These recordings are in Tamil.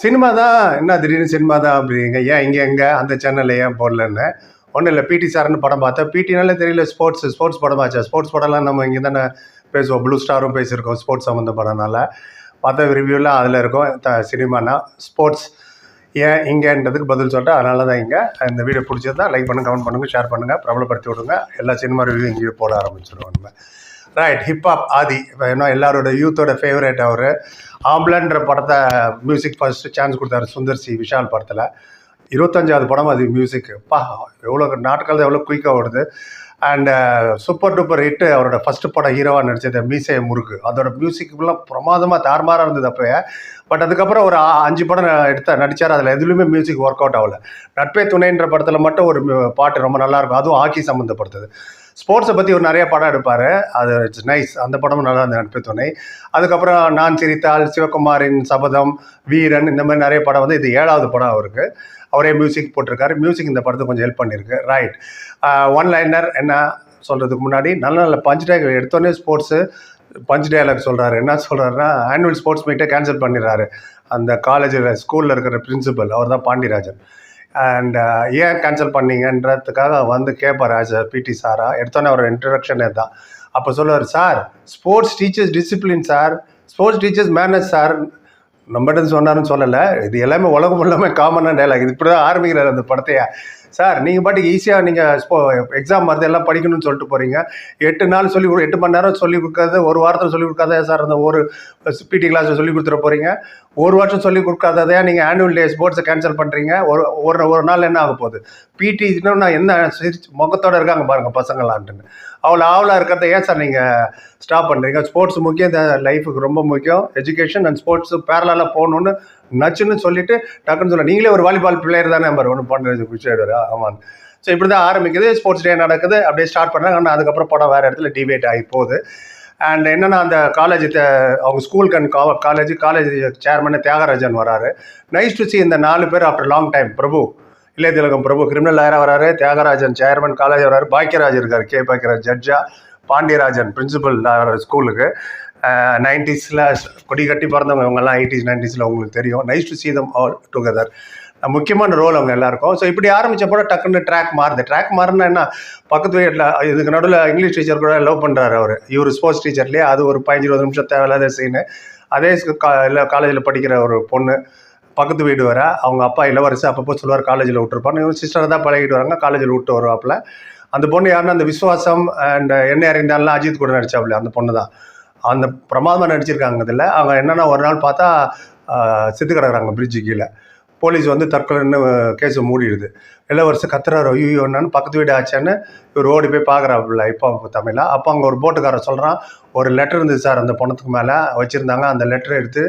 சினிமா தான் என்ன திடீர்னு சினிமா தான் அப்படிங்க. ஏன் இங்கே எங்கே? அந்த சேனலில் ஏன் போடலன்னு? ஒன்றும் இல்லை. பிடி சார்னு படம் பார்த்தேன். பிடினாலே தெரியல. Sports sports படமாச்சா? ஸ்போர்ட்ஸ் படம்லாம் நம்ம இங்கே தானே பேசுவோம். ப்ளூ ஸ்டாரும் பேசியிருக்கோம். ஸ்போர்ட்ஸ் சம்மந்த படம்னால. பார்த்த ரிவ்யூலாம் அதில் இருக்கும். த சினிமானா? ஸ்போர்ட்ஸ் ஏன் இங்கேன்றதுக்கு பதில் சொல்லிட்டு அதனால தான் இங்கே. இந்த வீடியோ பிடிச்சிருந்தா லைக் பண்ணுங்கள் கமெண்ட் பண்ணுங்கள் ஷேர் பண்ணுங்கள் பிரபலப்படுத்தி விடுங்க. எல்லா சினிமா ரிவ்யூ இங்கேயே போட ஆரம்பிச்சிடுவோம் நம்ம. Right hip hop Aadhi. இப்போ என்ன எல்லாரோட யூத்தோட ஃபேவரேட் அவர். ஆம்பளன்ற படத்தை மியூசிக் ஃபர்ஸ்ட் சான்ஸ் கொடுத்தாரு சுந்தர் சி விஷால் படத்தில். இருபத்தஞ்சாவது படம் அது மியூசிக் பா எவ்வளோ நாட்கள் எவ்வளோ குயிக்காக ஓடுது. அண்ட் சூப்பர் டூப்பர் ஹிட்டு அவரோட ஃபஸ்ட்டு படம் ஹீரோவாக நடித்தது மீசை முறுக்கு. அதோட மியூசிக்லாம் பிரமாதமாக தாறுமாறாக இருந்தது அப்போ பட் அதுக்கப்புறம் ஒரு அஞ்சு படம் எடுத்த நடித்தார் அதில் எதுலையுமே மியூசிக் ஒர்க் அவுட் ஆகல. நட்பே துணைன்ற படத்தில் மட்டும் ஒரு பாட்டு ரொம்ப நல்லா இருக்கும். அதுவும் ஹாக்கி சம்மந்தப்படுத்தது ஸ்போர்ட்ஸை பற்றி ஒரு நிறைய படம் எடுப்பார். அது இட்ஸ் நைஸ் அந்த படமும் நல்லா இருந்தது நட்பே துணை. அதுக்கப்புறம் நான் சிரித்தால் சிவகுமாரின் சபதம் வீரன் இந்த மாதிரி நிறைய படம் வந்து இது ஏழாவது படம் அவருக்கு. அவரே மியூசிக் போட்டிருக்காரு. மியூசிக் இந்த படத்துக்கு கொஞ்சம் ஹெல்ப் பண்ணியிருக்கு. ரைட் ஒன் லைனர் என்ன சொல்கிறதுக்கு முன்னாடி நல்ல நல்ல பஞ்ச் டேக் எடுத்தோடனே ஸ்போர்ட்ஸு பஞ்ச் டேலர் சொல்கிறாரு என்ன சொல்கிறாருன்னா ஆனுவல் ஸ்போர்ட்ஸ் மீட்டை கேன்சல் பண்ணிடுறாரு. அந்த காலேஜில் ஸ்கூலில் இருக்கிற பிரின்சிபல் அவர் தான் பாண்டியராஜன் அண்ட் ஏன் கேன்சல் பண்ணீங்கன்றதுக்காக வந்து கேட்பார் ஆஸ் அ பிடி சாரா எடுத்தோன்னே அவர் இன்ட்ரடக்ஷனே தான் அப்போ சொல்லுவார் sir sports teachers discipline sir sports teachers manage sir நம்மகிட்ட சொன்னார்னு சொல்லலை. இது எல்லாமே உலகம் எல்லாமே காமனாக டைலாக் இது இப்படி தான் ஆரம்பிக்கிறார் அந்த படத்தையே. சார் நீங்கள் பாட்டுக்கு ஈஸியாக நீங்கள் ஸ்போ எக்ஸாம் வருது எல்லாம் படிக்கணும்னு சொல்லிட்டு போகிறீங்க எட்டு நாள் சொல்லி கொடு எட்டு மணி நேரம் சொல்லி கொடுக்காத ஒரு வாரத்தில் சொல்லி கொடுக்காத சார்? அந்த ஒரு பிடி கிளாஸில் சொல்லி கொடுத்துட போகிறீங்க ஒரு வருஷம் சொல்லி கொடுக்காததையா நீங்கள் ஆனுவல் டே ஸ்போர்ட்ஸை கேன்சல் பண்ணுறீங்க ஒரு ஒரு ஒரு நாள் என்ன ஆக போகுது? பிடி நான் என்ன சிரிச்சு இருக்காங்க பாருங்கள் பசங்களான்ட்டுன்னு. அவ்வளோ ஆவலாக இருக்கிறத ஏன் சார் நீங்கள் ஸ்டாப் பண்ணுறீங்க ஸ்போர்ட்ஸ் முக்கியம் இந்த லைஃபுக்கு ரொம்ப முக்கியம். எஜுகேஷன் அண்ட் ஸ்போர்ட்ஸ் பேரலாக போகணுன்னு நச்சுன்னு சொல்லிட்டு டக்குன்னு சொல்ல நீங்களே ஒரு வாலிபால் பிளேயர் தானே நம்பர் ஒன்று பண்ணுறது விஷயம் ஆமாம் ஸோ இப்படி தான் ஆரம்பிக்குது. ஸ்போர்ட்ஸ் டே நடக்குது. அப்படியே ஸ்டார்ட் பண்ணுறாங்க ஆனால் அதுக்கப்புறம் படம் வேறு இடத்துல டிபேட் ஆகி போகுது. அண்ட் என்னென்னா அந்த காலேஜ் அவங்க school cum college college chairman Thiagarajan வராரு. நைஸ் டு சி இந்த நாலு பேர் ஆஃப்டர் லாங் டைம் பிரபு இளைய திலகம் பிரபு கிரிமினல் லாயராக வராரு. தியாகராஜன் சேர்மன் காலேஜ் வராரு. பாக்கியராஜ் இருக்கார் கே. பாக்கியராஜ் ஜட்ஜா பாண்டியராஜன் பிரின்சிபல் ஸ்கூலுக்கு நைன்டிஸில் கொடி கட்டி பிறந்தவங்க இவங்கெல்லாம் எயிட்டிஸ் நைன்டிஸில் உங்களுக்கு தெரியும். Nice to see them all together முக்கியமான ரோல் அவங்க எல்லாருக்கும். ஸோ இப்படி ஆரம்பித்த போட டக்குன்னு ட்ராக் மாறுது. ட்ராக் மாறினா என்ன? பக்கத்து வீட்டில் இதுக்கு நடுவில் இங்கிலீஷ் டீச்சர் கூட லவ் பண்ணுறாரு அவர். இவர் ஸ்போர்ட்ஸ் டீச்சர்லேயே அது ஒரு பதினஞ்சு இருபது நிமிஷம் தேவையில்லாத சீனு அதே இல்லை காலேஜில் படிக்கிற ஒரு பொண்ணு. பக்கத்து வீடு வர அவங்க அப்பா இளவரசு அப்பப்போ சொல்லுவார் காலேஜில் விட்டுருப்பாங்க இவங்க சிஸ்டரை தான் பழகிட்டு வராங்க. காலேஜில் விட்டு வருவாப்புல. அந்த பொண்ணு யாருன்னா அந்த விஸ்வாசம் அண்ட் என்ன அறிந்தாலும் அஜித் கூட நடிச்சாப்புல அந்த பொண்ணு தான். அந்த பிரமாதமாக நடிச்சிருக்காங்க இதில். அவங்க என்னென்னா ஒரு நாள் பார்த்தா செத்து கிடக்குறாங்க பிரிட்ஜு கீழே. போலீஸ் வந்து தற்கொலைன்னு கேஸை மூடிடுது. இளவரசு கத்துறாரு ஐயோ என்னன்னு பக்கத்து வீடு ஆச்சான்னு இவர் ஓடி போய் பார்க்குறாப்புல இப்போ தமிழா அப்போ அங்கே ஒரு போட்டுக்காரர் சொல்கிறான் ஒரு லெட்டர் இருந்தது சார் அந்த பணத்துக்கு மேலே வச்சுருந்தாங்க அந்த லெட்டரை எடுத்து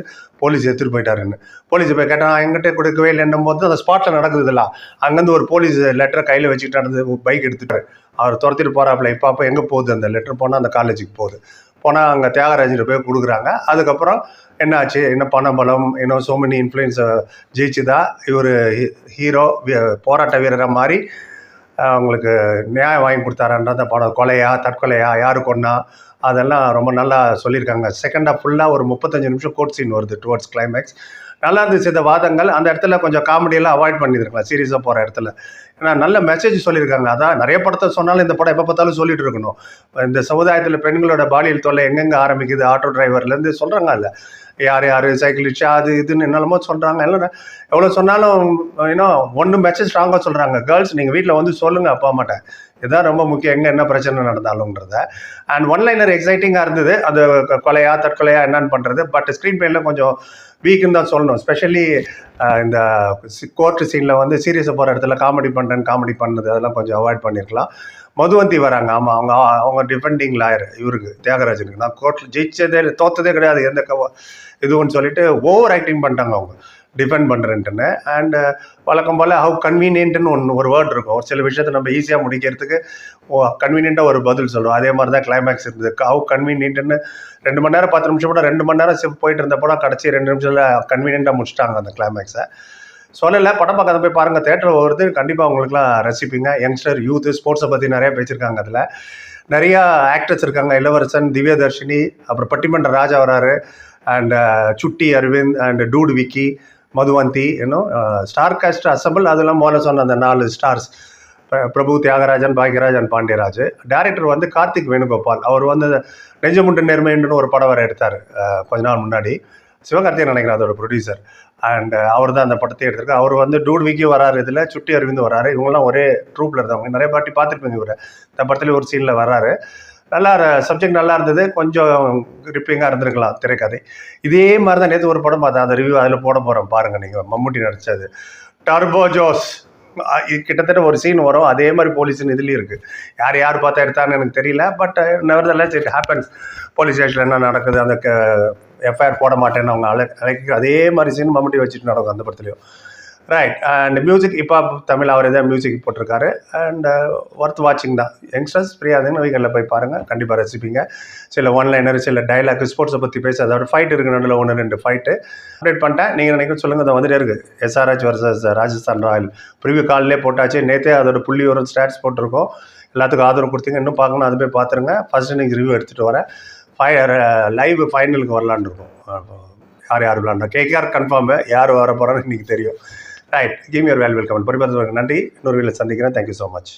போலீஸ் எடுத்துகிட்டு போயிட்டாருன்னு. போலீஸ் போய் கேட்டான் எங்கிட்ட கொடுக்கவே இல்லைன்னும் போது அந்த ஸ்பாட்டில் நடக்குதுல்ல அங்கேருந்து ஒரு போலீஸ் லெட்டரை கையில் வச்சுக்கிட்டு நடந்து பைக் எடுத்துட்டு அவர் துரத்திட்டு போகிறாப்புல இப்போ அப்போ எங்கே போகுது அந்த லெட்டர் போனால் அந்த காலேஜுக்கு போகுது. போனால் அங்கே தியாகராஜன் போய் கொடுக்குறாங்க. அதுக்கப்புறம் என்னாச்சு? என்ன பண பலம் இன்னும் சோ மெனி இன்ஃப்ளூயன்ஸ் ஜெயிச்சுதா? இவர் ஹீரோ போராட்ட வீரராக மாறி அவங்களுக்கு நியாயம் வாங்கி கொடுத்தாரன்ற அந்த படம். கொலையா? தற்கொலையா? யாரு கொன்னா அதெல்லாம் ரொம்ப நல்லா சொல்லியிருக்காங்க. செகண்டாக ஃபுல்லாக ஒரு முப்பத்தஞ்சு நிமிஷம் கோட் சீன் வருது டுவர்ட்ஸ் கிளைமேக்ஸ் நல்லா இருந்துச்சு இந்த வாதங்கள் அந்த இடத்துல கொஞ்சம் காமெடியெல்லாம் அவாய்ட் பண்ணியிருக்கலாம். சீரியஸாக போகிற இடத்துல. ஏன்னா நல்ல மெசேஜ் சொல்லியிருக்காங்க. அதான் நிறைய படத்தை சொன்னாலும் இந்த படம் எப்போ பார்த்தாலும் சொல்லிட்டு இருக்கணும். இந்த சமுதாயத்தில் பெண்களோட பாலியல் தொல்லை எங்கெங்கே ஆரம்பிக்குது? ஆட்டோ டிரைவர்லேருந்து சொல்கிறாங்க இல்லை யார் யார் சைக்கிள் அது இதுன்னு என்னெல்லாமோ சொல்கிறாங்க எல்லாம் எவ்வளோ சொன்னாலும் ஏன்னா ஒன்று மெச்சேஜ் ஸ்ட்ராங்காக சொல்கிறாங்க கேர்ள்ஸ் நீங்கள் வீட்டில் வந்து சொல்லுங்கள் அப்பா அம்மாட்ட. இதுதான் ரொம்ப முக்கியம். எங்கே என்ன பிரச்சனை நடந்தாலும்ன்றத. அண்ட் ஒன் லைனர் எக்ஸைட்டிங்காக இருந்தது. அது கொலையா தற்கொலையா என்னன்னு பண்ணுறது பட் ஸ்க்ரீன் பிளேயில் கொஞ்சம் வீக்குன்னு தான் சொல்லணும். ஸ்பெஷலி இந்த கோர்ட் சீனில் வந்து சீரியஸை போகிற இடத்துல காமெடி பண்ணுறேன்னு காமெடி பண்ணது அதெல்லாம் கொஞ்சம் அவாய்ட் பண்ணியிருக்கலாம் மதுவந்தி வராங்க. ஆமாம் அவங்க அவங்க டிஃபெண்டிங் லாயர் இவருக்கு தியாகராஜனுக்கு. நான் கோர்ட்டில் ஜெயிச்சதே தோத்ததே கிடையாது. எந்த கவ இதுன்னு சொல்லிட்டு ஓவர் ஆக்டிங் பண்ணிட்டாங்க அவங்க. டிஃபெண்ட் பண்ணுறேன்ட்டுன்னு அண்டு வழக்கம் போல் ஹவு கன்வீனியன்ட்னு ஒன்று ஒரு வேர்ட் இருக்கும். ஒரு சில விஷயத்தை நம்ம ஈஸியாக முடிக்கிறதுக்கு கன்வீனியண்ட்டாக ஒரு பதில் சொல்லுவோம் அதே மாதிரி தான் கிளைமேக்ஸ் இருந்தது. ஹவு கன்வீனியன்ட்னு ரெண்டு மணி நேரம் பத்து நிமிஷம் கூட ரெண்டு மணி நேரம் சி- போயிட்டு இருந்த கடைசி ரெண்டு நிமிஷத்தில் கன்வீனியண்ட்டாக முடிச்சிட்டாங்க அந்த கிளைமேக்ஸை சொல்லலை படம் பார்க்காத போய் பாருங்கள் தேட்டர் வருது. கண்டிப்பாக உங்களுக்குலாம் ரசிப்பீங்க. யங்ஸ்டர் யூத்து ஸ்போர்ட்ஸை பற்றி நிறைய பேசியிருக்காங்க அதில். நிறையா ஆக்டர்ஸ் இருக்காங்க. இளவரசன் திவ்யதர்ஷினி அப்புறம் பட்டிமன்ற ராஜா வராரு. And uh, Chutti Aravind and டூடு விக்கி மதுவந்தி இன்னும் ஸ்டார் காஸ்ட் அசம்பிள் அதெல்லாம் முதல்ல சொன்ன அந்த நாலு ஸ்டார்ஸ் பிரபு தியாகராஜன் பாக்யராஜன் பாண்டியராஜ். டேரக்டர் வந்து கார்த்திக் வேணுகோபால். அவர் வந்து நெஞ்சமுண்டு நேர்மைன்னு ஒரு படம் வர எடுத்தார் uh, கொஞ்ச நாள் முன்னாடி. சிவகார்த்திகேயன் நினைக்கிறேன் அதோட ப்ரொடியூசர் அண்ட் அவர் தான் அந்த படத்தை எடுத்திருக்காரு. அவர் வந்து டூட் விக்கி வராரு இதில் சுட்டி அரவிந்த் வராரு. இவங்கெல்லாம் ஒரே ட்ரூப்பில் இருந்தவங்க நிறைய பாட்டி பார்த்துருப்பீங்க இவர். இந்த படத்துல ஒரு சீனில் வராரு. நல்லா சப்ஜெக்ட் நல்லா இருந்தது. கொஞ்சம் கிரிப்பிங்காக இருந்திருக்கலாம் திரைக்கதை. இதே மாதிரி தான் நேற்று ஒரு படம் பார்த்தேன். அந்த ரிவ்யூ அதில் போட போகிறோம் பாருங்கள் நீங்கள் மம்முட்டி நடித்தது டர்போ ஜோஸ் இது கிட்டத்தட்ட ஒரு சீன் வரும். அதே மாதிரி போலீஸ்னு இதுலேயும் இருக்குது யார் யார் பார்த்தா எடுத்தான்னு எனக்கு தெரியல. But nevertheless it happens police ஸ்டேஷனில் என்ன நடக்குது? அந்த எஃப்ஐஆர் போட மாட்டேன்னு அவங்க அழை அழைக்க அதே மாதிரி சீன் மம்முட்டி வச்சுட்டு நடக்கும் அந்த படத்துலையும். ரைட் அண்ட் மியூசிக் இப்போ தமிழ் அவர் தான் மியூசிக் போட்டிருக்காரு. அண்ட் ஒர்த் வாட்சிங் தான். யங்ஸ்டர்ஸ் ஃப்ரீயாக இருந்தீங்கன்னா வீக்கெண்டில் போய் பாருங்கள் கண்டிப்பாக ரசிப்பீங்க. சில ஒன்லைனர் சில டைலாக் ஸ்போர்ட்ஸை பற்றி பேச அதோட ஃபைட் இருக்கு நடுவில் ஒன்று ரெண்டு ஃபைட்டு அப்டேட் பண்ணிட்டேன். நீங்கள் நினைக்க சொல்லுங்கள் அதை வந்துட்டே இருக்குது SRH versus Rajasthan royal preview காலிலே போட்டாச்சு. நேற்றே அதோட புள்ளி ஒரு ஸ்டாட்ஸ் போட்டிருக்கோம். எல்லாத்துக்கும் ஆதரவு கொடுத்தீங்க. இன்னும் பார்க்கணும். அது போய் பார்த்துருங்க. ஃபஸ்ட்டு நீங்கள் ரிவ்யூ எடுத்துகிட்டு வரேன். ஃபை லைவ் ஃபைனலுக்கு வரலான்னு இருக்கோம். யார் யார் விளாண்டா? கேகேஆர் கன்ஃபார்மு யார் வர போகிறான்னு இன்றைக்கி தெரியும் right give your well welcome பொறுப்பாக நன்றி. இன்னொரு வீட்டில் சந்திக்கிறேன். Thank you so much